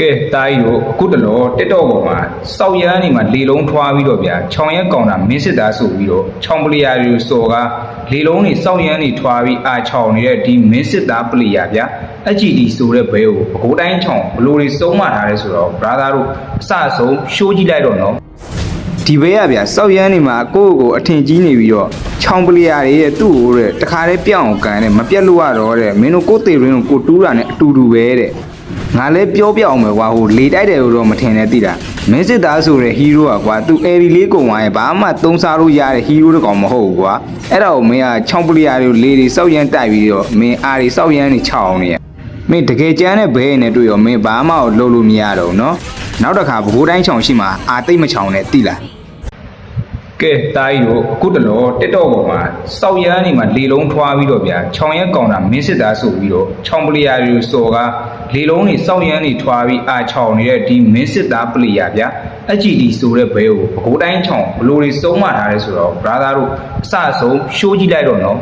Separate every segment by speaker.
Speaker 1: ကဲတားကြီးတို့အခုတလောတက်တော့ပေါ်မှာစောက်ရမ်းနေမှာလေလုံးထွားပြီးတော့ဗျာခြောင်ရက်ကောင်တာမင်းစစ်သားဆိုပြီးတော့ခြောင်ပလီယာတွေစော်ကားလေလုံးနေစောက်ရမ်းနေထွားပြီးအာခြောင်နေတဲ့ဒီမင်းစစ်သားပလီယာဗျာအကြည်ဒီဆိုတဲ့ဘဲကိုအကိုတိုင်းခြောင်ဘလို့တွေစုံးမထားလဲဆိုတော့ brother တို့အစအဆုံးရှိုးကြည့်လိုက်တော့နော်ဒီဘေးကဗျာစောက်ရမ်းနေမှာကိုယ့်ကိုယ်အထင်ကြီးနေပြီးတော့ချောင်းပလီယာတွေရဲ့သူ့ကိုတဲ့တခါတည်းပြောင်းအောင်ကန်တဲ့မပြတ်လို့ရတော့တဲ့မင်းတို့ကိုယ်သေးရင်းကိုကိုတူးတာနဲ့အတူတူပဲတဲ့ ငါလည်းပြောပြအောင်မယ်ကွာဟိုလေတိုက်တယ်လို့တော့မထင်နဲ့သိတာမင်းစစ်သားဆိုတဲ့ဟီးရိုးอ่ะကွာသူအဲရီလေးကုံသွားရင်ဘာမှသုံးစားလို့ရတဲ့ဟီးရိုးတကောင်မဟုတ်ဘူးကွာအဲ့ဒါကိုမင်းကချောင်းပလီယာတွေကိုလေတွေစောက်ရမ်းတိုက်ပြီးတော့မင်းအားတွေစောက်ရမ်းနေချောင်းနေရ မင်းတကယ်ကြမ်းတဲ့ဘဲနဲ့တွေ့ရောမင်းဘာမှတော့လုပ်လို့မရတော့ဘူးเนาะနောက်တစ်ခါဘိုးတိုင်းချောင်ရှိမှအာသိမ့်မချောင်နဲ့တိလားကဲတားကြီးတို့အခုတလောတက်တော့ပေါ်မှာစောက်ရမ်းနေမှာလေလုံးထွားပြီးတော့ဗျာချောင်ရက်ကောင်တာမင်းစစ်သားဆိုပြီးတော့ချောင်ပလီယာတွေစော်ကား လေလုံးနေစောက်ရမ်းနေထွားပြီးအာချောင်နေတဲ့ဒီမင်းစစ်သားပလီယာဗျာအကြည်ဒီဆိုတဲ့ဘဲကိုဘိုးတိုင်းချောင်ဘလို့တွေစုံးမထားလဲဆိုတော့ brother တို့အစအဆုံးရှိုးကြည့်လိုက်တော့နော်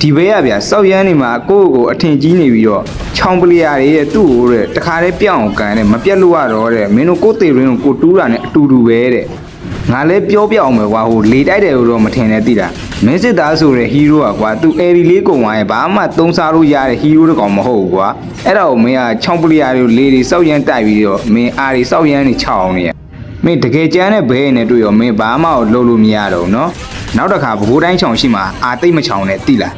Speaker 1: ဒီဘေးကဗျာစောက်ရမ်းနေမှာကိုယ့်ကိုယ်အထင်ကြီးနေပြီးတော့ချောင်းပလီယာတွေရဲ့သူ့ကိုတဲ့တခါတည်းပြောင်းအောင်ကန်တဲ့မပြတ်လို့ရတော့တဲ့မင်းတို့ကိုယ်သေးရင်းကိုကိုတူးတာနဲ့အတူတူပဲတဲ့ ငါလည်းပြောပြအောင်မယ်ကွာဟိုလေတိုက်တယ်လို့တော့မထင်နဲ့သိတာမင်းစစ်သားဆိုတဲ့ဟီးရိုးอ่ะကွာသူအဲရီလေးကုံသွားရင်ဘာမှသုံးစားလို့ရတဲ့ဟီးရိုးတကောင်မဟုတ်ဘူးကွာအဲ့ဒါကိုမင်းကချောင်းပလီယာတွေကိုလေတွေစောက်ရမ်းတိုက်ပြီးတော့မင်းအားတွေစောက်ရမ်းနေချောင်းနေရ မင်းတကယ်ကြမ်းတဲ့ဘဲနဲ့တွေ့ရောမင်းဘာမှတော့လုပ်လို့မရတော့ဘူးเนาะနောက်တစ်ခါဘိုးတိုင်းချောင်ရှိမှအာသိမ့်မချောင်နဲ့တိလား